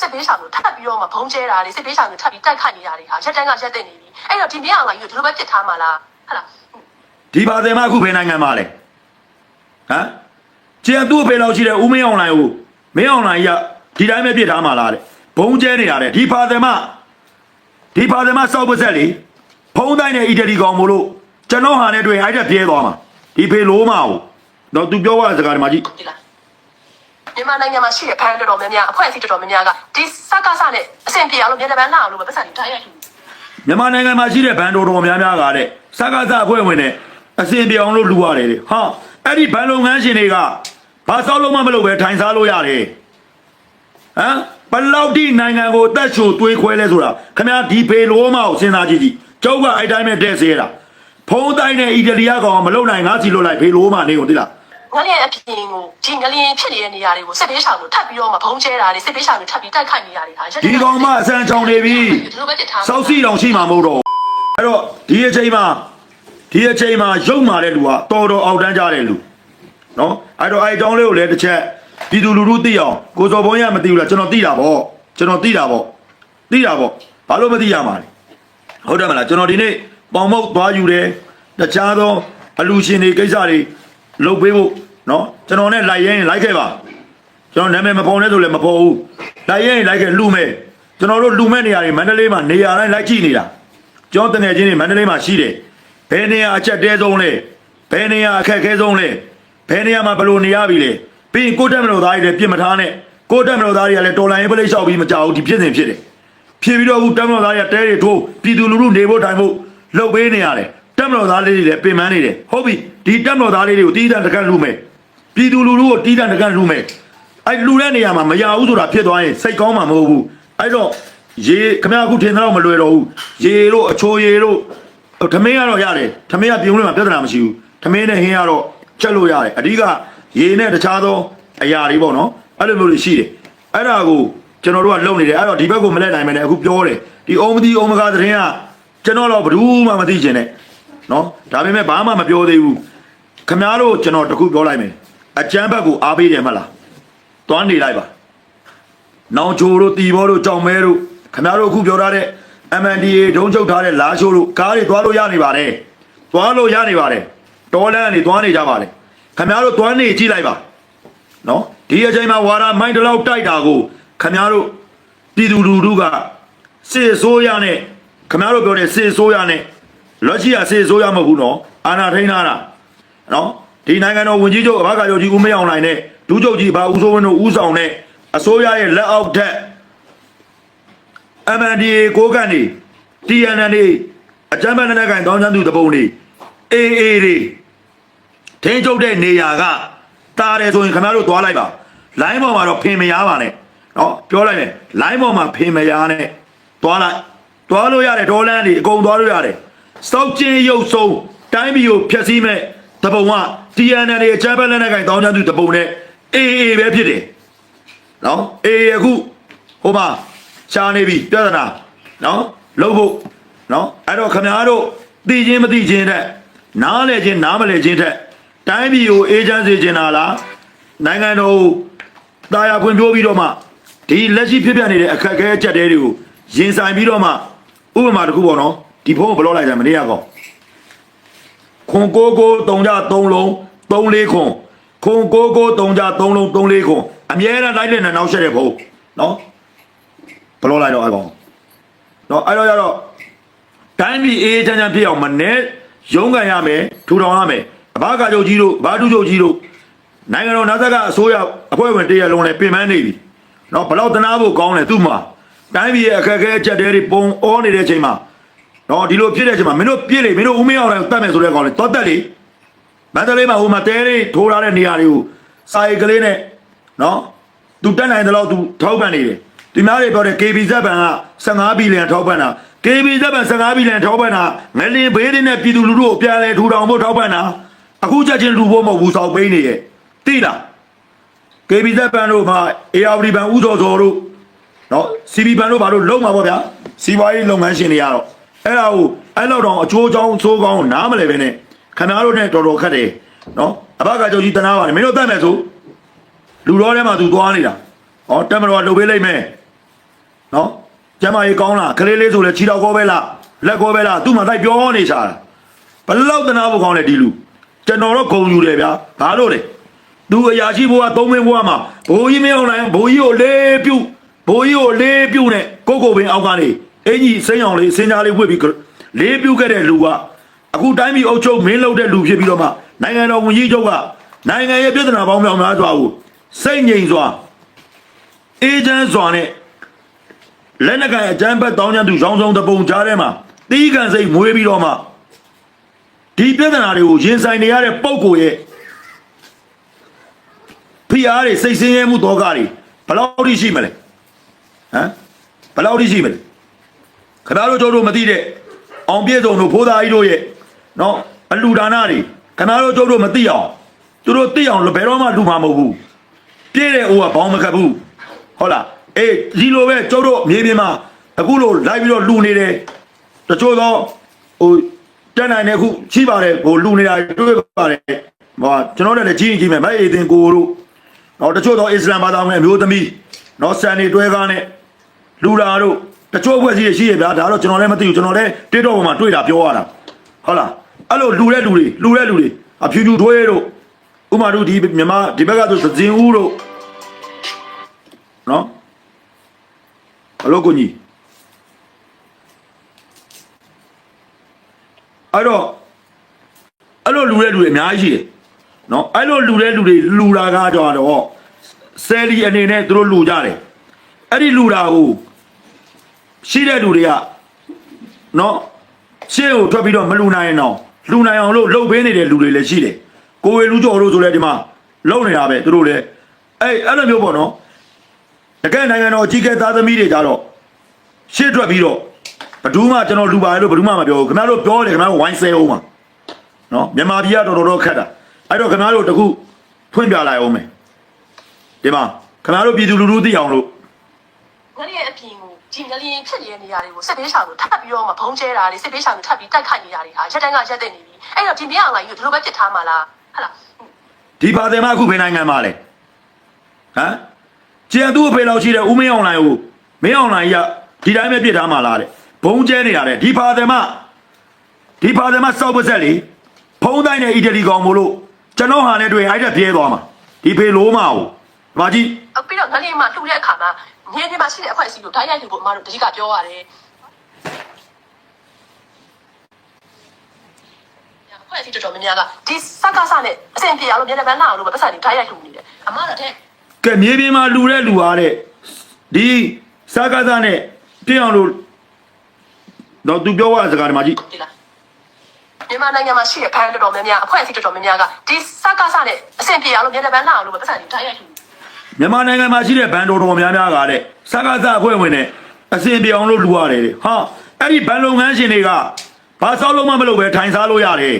စစ်ပေးဆောင်လို့ထပ်ပြီးတော့မှဘုံကျဲတာတွေစစ်ပေးဆောင်လို့ထပ်ပြီးတိုက်ခိုက်နေတာတွေဟာရက်တန်းကရက်တက်နေပြီအဲ့တော့ဒီမြေအောင်ကကြီးကိုဒီလိုပဲပြစ်ထားမှာလားဟုတ်လားဒီပါတယ်မအခုဘယ်နိုင်ငံမှာလဲဟမ်ကျန်သူ့ဖေလောက်ရှိတဲ့ဦးမင်းအောင်လိုင်ကိုမင်းအောင်လိုင်ကဒီတိုင်းပဲပြစ်ထားမှာလားတဲ့ဘုံကျဲနေရတယ်ဒီပါတယ်မဒီပါတယ်မစောက်ပါဆက်လေဖုံးတိုင်းနဲ့အီတလီကောင်မို့လို့ကျွန်တော်ဟာနဲ့တွေ့အဲ့တက်ပြဲသွားမှာဒီဖေလိုးမအောင်တော့သူပြောရတဲ့စကားဒီမှာကြည့်ဒီလား မြန်မာနိုင်ငံမှာရှိတဲ့ဘဏ်တော်တော်များများအဖွဲ့အစည်းတော်တော်များများကဒီစကားစနဲ့အဆင်ပြေအောင်လို့မြန်မာဘဏ်လာအောင်လို့ပဲပတ်စံတွေထားရထူမြန်မာနိုင်ငံမှာရှိတဲ့ဘန်တော်တော်များများကတဲ့စကားစအဖွဲ့ဝင်နဲ့အစင်ပြောင်းလို့လူရတယ်လေဟာအဲ့ဒီဘန်လုပ်ငန်းရှင်တွေကဘာစောက်လို့မှမလုပ်ပဲထိုင်စားလို့ရတယ်ဟမ်ဘလောက်တိနိုင်ငံကိုအသက်ချိုသွေးခွဲလဲဆိုတာခင်ဗျာဒီဖေလိုမကိုစဉ်းစားကြည့်ကြည့်ကျုပ်ကအဲ့တိုင်းပဲတဲ့စေးတာဖုံးတိုင်းနဲ့အီတလီယာကောင်မလုံနိုင်ငါစီလို့လိုက်ဖေလိုမနေကိုတိလား ငလျင်အပြင်ကိုဒီငလျင်ဖြစ်နေတဲ့နေရာတွေကိုစစ်ပေးဆောင်လို့ထပ်ပြီးတော့မှဘုံကျဲတာတွေစစ်ပေးဆောင်လို့ထပ်ပြီးတိုက်ခိုက်နေတာတွေဟာရက်တန်းဒီကောင်မအစမ်းချောင်းနေပြီဒီလိုပဲပြစ်ထားမှာစောက်စီတောင်ရှိမှာမဟုတ်တော့အဲ့တော့ဒီအချိန်မှာဒီအချိန်မှာရုပ်မာတဲ့လူကတော်တော်အောက်တန်းကြတဲ့လူနော်အဲ့တော့အဲ့အကြောင်းလေးကိုလည်းတစ်ချက်ပြည်သူလူထုသိအောင်ကိုစော်ဘုံရမသိဘူးလားကျွန်တော်သိတာပေါ့ကျွန်တော်သိတာပေါ့သိတာပေါ့ဘာလို့မသိရမှာလဲဟုတ်တယ်မလားကျွန်တော်ဒီနေ့ပေါင်မုတ်သွားယူတယ်တခြားသောအလူရှင်တွေကိစ္စတွေလုပ်ပေးဖို့ နော်ကျွန်တော်နဲ့လိုက်ရင်လိုက်ခဲ့ပါကျွန်တော်နာမည်မပေါ်နဲ့ဆိုလည်းမပေါ်ဘူးလိုက်ရင်လိုက်ခဲ့လူမဲ့ကျွန်တော်တို့လူမဲ့နေရာတွေမန္တလေးမှာနေရာတိုင်းလိုက်ကြည့်နေတာကျွန်တော်တငယ်ချင်းတွေမန္တလေးမှာရှိတယ်ဘယ်နေရာအချက်တဲဆုံးလဲဘယ်နေရာအခက်ခဲဆုံးလဲဘယ်နေရာမှာဘယ်လိုနေရပြီလဲပြီးရင်ကိုတက်မလို့သားတွေလည်းပြင်မထားနဲ့ကိုတက်မလို့သားတွေကလည်းတော်လိုင်းရေးပလိတ်လျှောက်ပြီးမကြောက်ဘူးဒီဖြစ်စဉ်ဖြစ်တယ်ဖြစ်ပြီးတော့အခုတက်မတော်သားတွေကတဲတွေထိုးပြည်သူလူထုနေဖို့ထိုင်ဖို့လှုပ်ပေးနေရတယ်တက်မတော်သားလေးတွေလည်းပင်ပန်းနေတယ်ဟုတ်ပြီဒီတက်မတော်သားလေးတွေကိုတီးတန့်တကန့်လူမယ် ပြည်သူလူထုကိုတီးတန့်တကန့်လူမယ်အဲ့လူတဲ့နေရာမှာမရဘူးဆိုတာဖြစ်သွားရင်စိတ်ကောင်းမှာမဟုတ်ဘူးအဲ့တော့ရေခမရအခုထင်တော့မလွယ်တော့ဘူးရေတို့အချိုရေတို့ထမင်းကတော့ရတယ်ထမင်းကပြုံးလို့မှပြဿနာမရှိဘူးထမင်းနဲ့ဟင်းကတော့ချက်လို့ရတယ်အဓိကရေနဲ့တခြားသောအရာတွေပေါ့နော်အဲ့လိုမျိုးတွေရှိတယ်အဲ့ဒါကိုကျွန်တော်တို့ကလုံနေတယ်အဲ့တော့ဒီဘက်ကိုမလဲနိုင်မယ်နဲ့အခုပြောတယ်ဒီအုံမဒီအုံမကားသတင်းကကျွန်တော်တော့ဘယ်သူမှမသိချင်နဲ့နော်ဒါပေမဲ့ဘာမှမပြောသေးဘူးခမားတို့ကျွန်တော်တခုပြောလိုက်မယ် အကျမ်းဘက်ကိုအားပေးတယ်မလားတွန်းနေလိုက်ပါနောင်ချိုတို့တီဘောတို့ကြောင်မဲတို့ခမားတို့အခုပြောထားတဲ့ MNDA ဒုံချုပ်ထားတဲ့လာရှိုးတို့ကားတွေသွားလို့ရနေပါတယ်သွားလို့ရနေပါတယ်တော်လန်းကနေသွားနေကြပါတယ်ခမားတို့သွားနေကြည့်လိုက်ပါနော်ဒီအချိန်မှာဝါရမိုင်းတလောက်တိုက်တာကိုခမည်းတော်ပြည်သူလူထုကစစ်ဆိုးရနဲ့ခမည်းတော်ပြောတဲ့စစ်ဆိုးရနဲ့လော့ချီကစစ်ဆိုးရမဟုတ်ဘူးနော်အာနာထိန်ထားတာနော် ဒီနိုင်ငံတော်ဝန်ကြီးချုပ်အဘကာချုပ်ကြီးဦးမရောင်နိုင်နဲ့ဒူးချုပ်ကြီးဘာဦးစိုးဝင်းတို့ဦးဆောင်တဲ့အစိုးရရဲ့လက်အောက်ထက် MNDA ကိုကန်နေ TNN နေအကြမ်းဖက်နဲ့ကန်တောင်းချမ်းသူတပုံနေ AA တွေထင်းချုပ်တဲ့နေရာကတားတယ်ဆိုရင်ခင်ဗျားတို့သွားလိုက်ပါလိုင်းပေါ်မှာတော့ဖင်မရပါနဲ့နော်ပြောလိုက်မယ်လိုင်းပေါ်မှာဖင်မရနဲ့သွားလိုက်သွားလို့ရတယ်ဒေါ်လန်တွေအကုန်သွားလို့ရတယ်စောက်ချင်းရုပ်ဆုံးတိုင်းပြည်ကိုဖျက်ဆီးမဲ့ တပုံက TNN တွေအကြမ်းဖက်လက်နက်ကန်တောင်းချမ်းသူတပုံနဲ့ AA ပဲဖြစ်တယ်နော်အေးအခုဟိုမှာရှားနေပြီပြဿနာနော်လှုပ်ဖို့နော်အဲ့တော့ခမားတို့သိချင်းမသိချင်းတဲ့နားလဲချင်းနားမလဲချင်းတဲ့တိုင်းပြည်ကိုအေဂျင့်စေချင်တာလားနိုင်ငံတော်ကိုတာယာဖွံ့ဖြိုးပြီးတော့မှဒီလက်ရှိဖြစ်ပြနေတဲ့အခက်အခဲအကျက်တဲတွေကိုရင်ဆိုင်ပြီးတော့မှဥပမာတစ်ခုပေါ့နော်ဒီဖုန်းကိုဘလော့လိုက်ကြမနေရကော ခွန်ကိုကိုတုံကြ3လုံး3လေးခွန်ခွန်ကိုကိုတုံကြ3လုံး3လေးခွန်အမြဲတမ်းလိုက်လက်နဲ့နောက်ဆက်တဲ့ဖုန်းနော်ဘလော့လိုက်တော့အကောင်နော်အဲ့တော့ရတော့တိုင်းပြည်အေးချမ်းချမ်းဖြစ်အောင်မနဲ့ရုံးကန်ရမယ်ထူထောင်ရမယ်အဘကချုပ်ကြီးတို့ဘာတူချုပ်ကြီးတို့နိုင်ငံတော်နာဇကအစိုးရအဖွဲ့ဝင်တရလုံးလည်းပြင်ပန်းနေပြီနော်ဘလောက်တနာဖို့ကောင်းလဲသူ့မှာတိုင်းပြည်ရဲ့အခက်အခဲအချက်တဲတွေပုံအောနေတဲ့အချိန်မှာ နော်ဒီလိုဖြစ်တဲ့အချိန်မှာမင်းတို့ပြည့်လေမင်းတို့ဦးမင်းအောင်လည်းတတ်မယ်ဆိုတဲ့ကောင်လေတော့တက်လေမန္တလေးမှာဟိုမှာတဲတွေထိုးထားတဲ့နေရာတွေကိုစာရိတ်ကလေးနဲ့နော်သူတက်နိုင်တယ်လို့သူထောက်ပံ့နေတယ်ဒီများတွေပြောတဲ့ KB ဇက်ဘန်က15ဘီလီယံထောက်ပံ့တာ KB ဇက်ဘန်15ဘီလီယံထောက်ပံ့တာငလင်ဘေးတွေနဲ့ပြည်သူလူထုကိုပြန်လဲထူထောင်ဖို့ထောက်ပံ့တာအခုချက်ချင်းလူဖို့မဟုတ်ဘူးစောက်ပိန်းနေရဲ့တိလား KB ဇက်ဘန်တို့မှာ ARD ဘန်ဥစောစောတို့နော် CB ဘန်တို့ဘာလို့လုံမှာပေါ့ဗျာစီးပွားရေးလုပ်ငန်းရှင်တွေကတော့ အဲ့ဒါကိုအဲ့လောက်တော့အချိုးချောင်းသိုးကောင်းနားမလဲပဲနဲ့ခင်ဗျားတို့နဲ့တော်တော်ခက်တယ်နော်အဘကကြောကြီးတနာပါတယ်မင်းတို့တတ်မယ်ဆိုလူတော်ထဲမှာသူသွားနေတာဟောတက်မတော်ကလှုပ်ပေးလိုက်မယ်နော်ကျမ်းမာရေးကောင်းလားကလေးလေးဆိုလဲခြေတော်ကောပဲလားလက်ကောပဲလားသူ့မှာတိုက်ပြောနေချာတာဘလောက်တနာဖို့ကောင်းလဲဒီလူကျွန်တော်တော့ဂုံယူတယ်ဗျာဘာလို့လဲသူအရာရှိဘိုးကသုံးမင်းဘိုးကမှာဘိုးကြီးမင်းအောင်လိုက်ဘိုးကြီးကိုလေးပြုတ်ဘိုးကြီးကိုလေးပြုတ်နဲ့ကိုကိုပင်အောက်ကနေ အင်ကြီးစိမ့်အောင်လေးစင်ကြားလေးဝှက်ပြီးလေးပြုတ်ခဲ့တဲ့လူကအခုတိုင်းပြည်အုပ်ချုပ်မင်းလုပ်တဲ့လူဖြစ်ပြီးတော့မှနိုင်ငံတော်ဝန်ကြီးချုပ်ကနိုင်ငံရဲ့ပြည်ထနာပေါင်းမြောက်များစွာကိုစိတ်ငြိမ်စွာအေဂျင့်စွာနဲ့လက်နက်ကိုင်အကြမ်းဖက်တောင်းကျမ်းသူရောင်းဆောင်တပုံကြားထဲမှာတီးကန်စိတ်မွေးပြီးတော့မှဒီပြဿနာတွေကိုရင်ဆိုင်နေရတဲ့ပုံကိုယ်ရဲ့ဖိအားတွေစိတ်ဆင်းရဲမှုတော့ကတွေဘယ်လောက်ထိရှိမလဲဟမ်ဘယ်လောက်ထိရှိမလဲ ခဏတို့တို့တို့မသိတဲ့အောင်ပြည့်စုံတို့ဖိုးသားကြီးတို့ရဲ့နော်အလူဒါနတွေခဏတို့တို့တို့မသိအောင်သူတို့သိအောင်ဘယ်တော့မှလူမှာမဟုတ်ဘူးပြည့်တဲ့အိုးကဘောင်းမကပ်ဘူးဟုတ်လားအေးဒီလိုပဲကျုပ်တို့မြေပြင်မှာအခုလိုလိုက်ပြီးတော့လူနေတယ်တချို့တော့ဟိုတက်နိုင်တဲ့အခုရှိပါတယ်ဟိုလူနေတာတွေ့ပါတယ်ဟောကျွန်တော်တို့လည်းကြီးရင်ကြီးမယ်မိုက်အေတင်ကိုတို့တော့တချို့တော့အစ္စလာမ်ဘာသာဝင်အမျိုးသမီးနော်ဆန်နေတွဲကားနဲ့လူလာတို့ တချို့အဖွဲ့အစည်းတွေရှိရဗျာဒါတော့ကျွန်တော်လည်းမသိဘူးကျွန်တော်လည်းတိတော့ပေါ်မှာတွေ့တာပြောရတာဟုတ်လားအဲ့လိုလူတဲ့လူတွေလူတဲ့လူတွေအဖြူဖြူထွေးတို့ဥမာတို့ဒီမြန်မာဒီဘက်ကဆိုသဇင်ဦးတို့နော်ဘလို့ကိုကြီးအဲ့တော့အဲ့လိုလူတဲ့လူတွေအများကြီးရှိတယ်နော်အဲ့လိုလူတဲ့လူတွေလူတာကားကြတော့ဆယ်လီအနေနဲ့သူတို့လူကြတယ်အဲ့ဒီလူတာကို ရှိတဲ့လူတွေကနော်ရှေ့ကိုထွက်ပြီးတော့မလူနိုင်ရင်တော့လူနိုင်အောင်လို့လှုပ်ပေးနေတဲ့လူတွေလည်းရှိတယ်ကိုဝေလူကျော်တို့ဆိုလဲဒီမှာလှုပ်နေတာပဲသူတို့လည်းအဲ့အဲ့လိုမျိုးပေါ့နော်တကယ်နိုင်ငံတော်အကြီးအကဲသားသမီးတွေကြတော့ရှေ့ထွက်ပြီးတော့ဘယ်သူမှကျွန်တော်လူပါတယ်လို့ဘယ်သူမှမပြောဘူးခင်ဗျားတို့ပြောတယ်ခင်ဗျားတို့ဝိုင်းဆဲအောင်ပါနော်မြန်မာပြည်ကတော်တော်တော့ခက်တာအဲ့တော့ခင်ဗျားတို့တခုဖွင့်ပြလိုက်အောင်မယ်ဒီမှာခင်ဗျားတို့ပြည်သူလူထုသိအောင်လို့ငလျင်အပြင်ကို ဒီငလျင်ဖြစ်နေတဲ့နေရာတွေကိုစစ်ပေးရှာလို့ထပ်ပြီးတော့မှဘုံကျဲတာတွေစစ်ပေးရှာလို့ထပ်ပြီးတိုက်ခိုက်နေတာတွေဟာရက်တန်းကရက်တဲ့နေပြီအဲ့တော့ဒီမြေအောင်လိုက်ကိုဒီလိုပဲပြစ်ထားမှာလားဟုတ်လားဒီပါတယ်မအခုဘယ်နိုင်ငံမှာလဲဟမ်ကျန်သူ့အဖေလောက်ရှိတဲ့ဦးမင်းအောင်လိုင်ကိုမင်းအောင်လိုင်ကဒီတိုင်းပဲပြစ်ထားမှာလားတဲ့ဘုံကျဲနေတာတဲ့ဒီပါတယ်မဒီပါတယ်မစောက်ပါဆက်လေဖုံးတိုင်းနဲ့အီတလီကောင်မို့လို့ကျွန်တော်ဟာနဲ့တွေ့အဲ့ဒါပြဲသွားမှာဒီဖေလိုမအောင်ဒီမှာကြည့်အပြီးတော့ငလျင်မှာလှူတဲ့အခါမှာ ငင်းနေမှာရှိတဲ့အဖွဲ့အစည်းကိုဓာတ်ရိုက်လို့အမတို့တတိကပြောရတယ်အဖွဲ့အစည်းတော်တော်များများကဒီစကားစနဲ့အဆင်ပြေအောင်လို့မြန်မာနာအောင်လို့ပဲပတ်စံတွေဓာတ်ရိုက်လှူနေတယ်အမတော့တဲ့ကဲမြေပြင်မှာလူတဲ့လူအားတဲ့ဒီစကားသားနဲ့ပြည့်အောင်လို့တော့သူပြောရစကားဒီမှာကြည့်ဒီလားမြန်မာနိုင်ငံမှာရှိတဲ့ဘဏ်တော်တော်များများအဖွဲ့အစည်းတော်တော်များများကဒီစကားစနဲ့အဆင်ပြေအောင်လို့မြန်မာနာအောင်လို့ပဲပတ်စံတွေဓာတ်ရိုက်လှူ မြန်မာနိုင်ငံမှာရှိတဲ့ဘန်တော်တော်များများကတဲ့စကားသားအဖွဲ့ဝင်နဲ့အစဉ်ပြေအောင်လို့လူရတယ်တဲ့ဟာအဲ့ဒီဘန်လုပ်ငန်းရှင်တွေကဘာစောက်လုံးမမလုပ်ပဲထိုင်စားလို့ရတယ်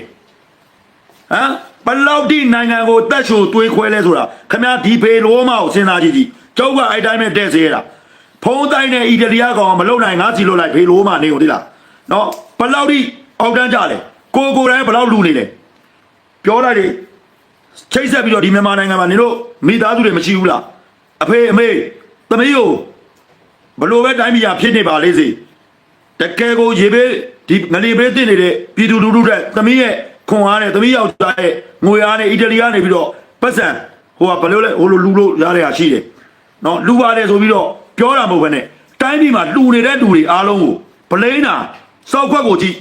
ဟမ်ဘလောက်တိနိုင်ငံကိုတက်ချိုတွေးခွဲလဲဆိုတာခမဒီဖေလိုမကိုစဉ်းစားကြည့်ကြည့်ကျောက်ကအဲ့တိုင်းပဲတဲ့စေရတာဖုံးတိုင်းနဲ့အီတလီယာကောင်မလုံနိုင်ငါစီလို့လိုက်ဖေလိုမနေကိုတိလားနော်ဘလောက်တိအောက်တန်းကြလဲကိုကိုယ်တိုင်းဘလောက်လူနေလဲပြောလိုက်တယ်ချိတ်ဆက်ပြီးတော့ဒီမြန်မာနိုင်ငံမှာနေတို့မိသားစုတွေမရှိဘူးလား အဖေအမေသမီးကိုဘလို့ပဲတိုင်းပြည်ရဖြစ်နေပါလေစေတကယ်ကိုရေဘေးဒီငလီဘေးတင်နေတဲ့ပြည်သူလူထုတဲ့သမီးရဲ့ခွန်အားနဲ့သမီးယောက်ျားရဲ့ငွေအားနဲ့အီတလီကနေပြီးတော့ပတ်စံဟိုကဘလို့လဲဟိုလိုလူလို့ရတဲ့ဟာရှိတယ်နော်လူပါတယ်ဆိုပြီးတော့ပြောတာမဟုတ်ဘဲနဲ့တိုင်းပြည်မှာလူနေတဲ့လူတွေအားလုံးကိုပလိန်းတာစောက်ခွက်ကိုကြည့်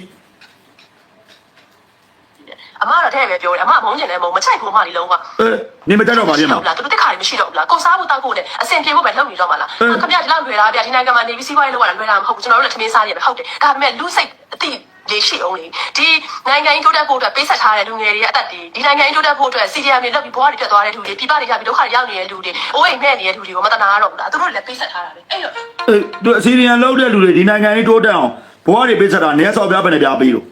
အမတော့တဲ့ပဲပြောတယ်အမမုန်းကျင်တယ်မုန်းမချိုက်ဘူးအမဒီလုံးကအဲနေမတက်တော့ပါပြန်မှာလားသူတို့တက်ခါတွေမရှိတော့ဘူးလားကိုစားဖို့တောက်ဖို့နဲ့အဆင်ပြေဖို့ပဲလုပ်နေတော့မှာလားခင်ဗျာဒီလောက်လွယ်တာဗျာဒီနိုင်ငံမှာနေပြီးစီးပွားရေးလုပ်ရတာလွယ်တာမဟုတ်ဘူးကျွန်တော်တို့လည်းထမင်းစားရတယ်ပဲဟုတ်တယ်ဒါပေမဲ့လူစိတ်အတိလေးရှိအောင်လေဒီနိုင်ငံရေးတိုးတက်ဖို့အတွက်ပေးဆက်ထားတဲ့လူငယ်တွေရဲ့အသက်တွေဒီနိုင်ငံရေးတိုးတက်ဖို့အတွက်စီဒီအမ်တွေလုပ်ပြီးဘဝတွေပြတ်သွားတဲ့လူတွေပြပတွေရပြီးဒုက္ခတွေရောက်နေတဲ့လူတွေအိုးအိမ်မဲ့နေတဲ့လူတွေကိုမတနာရတော့ဘူးလားသူတို့လည်းပေးဆက်ထားတာပဲအဲ့တော့အဲသူအစီအရီယန်လောက်တဲ့လူတွေဒီနိုင်ငံကြီးတိုးတက်အောင်ဘဝတွေပေးဆက်တာနည်းဆော့ပြပဲနဲ့ပြပေးလို့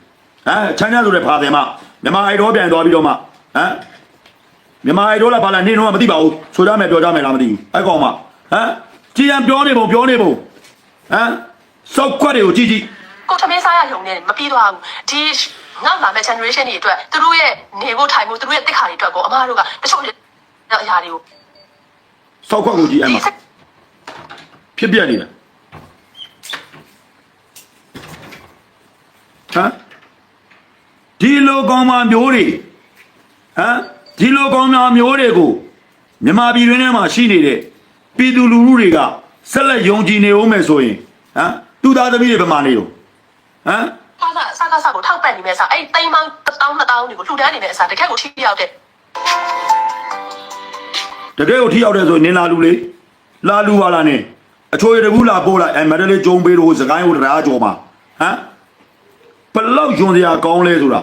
ဟမ်ချမ်းသာဆိုတဲ့ဖာတယ်မ မြန်မာအိုက်တော်ပြန်သွားပြီးတော့မှဟမ်မြန်မာအိုက်တော်လာပါလားနင်းတော့မသိပါဘူးဆိုရမယ်ပြောကြမယ်လားမသိဘူးအဲ့ကောင်မှဟမ်ကြည်ရန်ပြောနေပုံပြောနေပုံဟမ်စောက်ခွက်တွေကိုကြည့်ကြည့်ကိုထမင်းစားရရုံနဲ့မပြီးသွားဘူးဒီနောက်လာမဲ့ generation တွေအတွက်သူတို့ရဲ့နေဖို့ထိုင်ဖို့သူတို့ရဲ့တက်ခါတွေအတွက်ကိုအမားတို့ကတချို့အရာတွေကိုစောက်ခွက်ကိုကြည့်အမဖြစ်ပြနေတာဟမ် ကောင်မမျိုးတွေဟမ်ဒီလိုကောင်မမျိုးတွေကိုမြန်မာပြည်တွင်းထဲမှာရှိနေတဲ့ပြည်သူလူထုတွေကဆက်လက်ယုံကြည်နေဦးမယ်ဆိုရင်ဟမ်သူသားသမီးတွေဘယ်မှာနေတော့ဟမ်ဖာကစကားစကိုထောက်ပံ့နေမဲ့အစားအဲ့တိမ်ပေါင်း1000 2000တွေကိုလှူဒန်းနေတဲ့အစားတကယ်ကိုထိရောက်တဲ့တကယ်ကိုထိရောက်တယ်ဆိုရင်နင်လာလူလေလာလူပါလားနင်အချိုးရတကူလာပို့လိုက်အဲမဒလေးကျုံပေးလို့စကိုင်းကိုတရားကြော်မှာဟမ်ဘလောက်ယွန်စရာကောင်းလဲဆိုတာ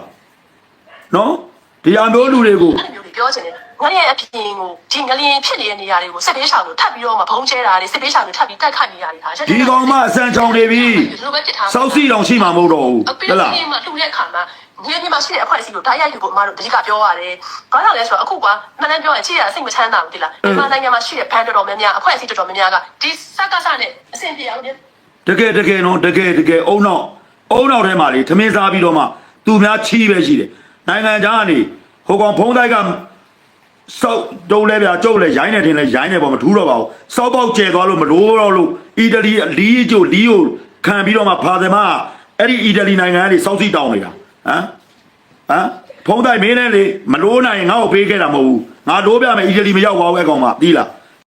နော်ဒီအမျိုးလူတွေကိုအဲ့လိုမျိုးတွေပြောချင်တယ်ငါရဲ့အပြင်ကိုဒီငလျင်ဖြစ်နေတဲ့နေရာတွေကိုစစ်ပေးရှောင်လို့ထပ်ပြီးတော့မှဘုံကျဲတာတွေစစ်ပေးရှောင်လို့ထပ်ပြီးတက်ခတ်နေရတယ်ဟာဒီကောင်မအစံချောင်နေပြီဒီလိုပဲဖြစ်ထားစောက်စီတောင်ရှိမှာမဟုတ်တော့ဘူးအပြင်ဟဲ့လားကမှလှူတဲ့အခါမှာမြေပြင်မှာရှိတဲ့အဖွဲ့အစည်းကိုဓာတ်ရိုက်ယူဖို့အမတို့တတိကပြောရတယ်။ဘာကြောင့်လဲဆိုတော့အခုကမှန်တမ်းပြောရင်ချိရအစိတ်မချမ်းသာဘူးဒီလား။မြန်မာနိုင်ငံမှာရှိတဲ့ဘန်တော်တော်များများအဖွဲ့အစည်းတော်တော်များများကဒီစကားစနဲ့အဆင်ပြေအောင်လေတကယ်တကယ်နော်တကယ်တကယ်အုံနောက်အုံနောက်ထဲမှာလေသမင်းစားပြီးတော့မှသူများချီးပဲရှိတယ် နိုင်ငံခြားကနေဟိုကောင်ဖုံးတိုက်ကစောက်တုံးလဲပြကျုပ်လဲရိုင်းနေတယ်လဲရိုင်းနေပေါ့မထူးတော့ပါဘူးစောက်ပေါက်ကျဲသွားလို့မလို့တော့လို့အီတလီလီးကျိုလီးကိုခံပြီးတော့မှဖာသမားအဲ့ဒီအီတလီနိုင်ငံကနေစောက်စီတောင်းနေတာဟမ်ဟမ်ဖုံးတိုက်မင်းနဲ့လေမလို့နိုင်ငါ့ကိုပေးခဲ့တာမဟုတ်ဘူးငါလို့ပြမယ်အီတလီမရောက်ပါဘူးအဲ့ကောင်မသိလား